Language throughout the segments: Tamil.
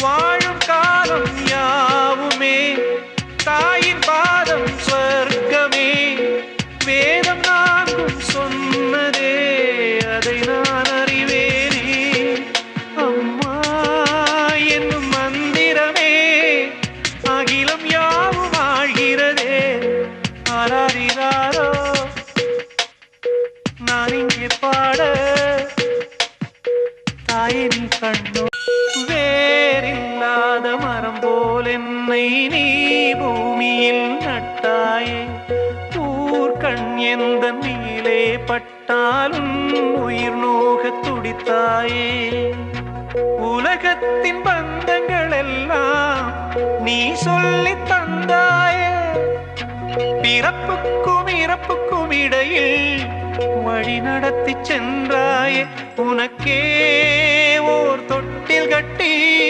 வாழும் காலம் யாவுமே? தாயின் பாதம் சொர்க்கமே வேதம் நான்கும் சொன்னதே அதை நான் அறிவேனே. அம்மா என்னும் மந்திரமே அகிலம் யாவும் ஆழ்கிறதே. ஆராரிராரோ நான் இங்கே பாட தாயின் கண்ணோ. தென்னை நீ பூமியில் நட்டாயே. ஊர்கண் எந்த நீலே பட்டாலும் உயிர் நோக துடித்தாயே. உலகத்தின் பந்தங்கள் எல்லாம் நீ சொல்லி தந்தாயே. பிறப்புக்கும் இறப்புக்கும் இடையில் வழி நடத்தி சென்றாயே. உனக்கே ஓர் தொட்டில் கட்டி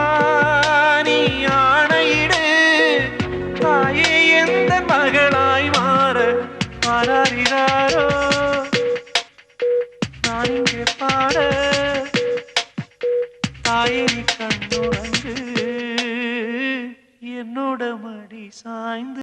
மாறாரிறாரோ நான் இங்கே பாட தாயினி கண்ணுறந்து என்னோட மடி சாய்ந்து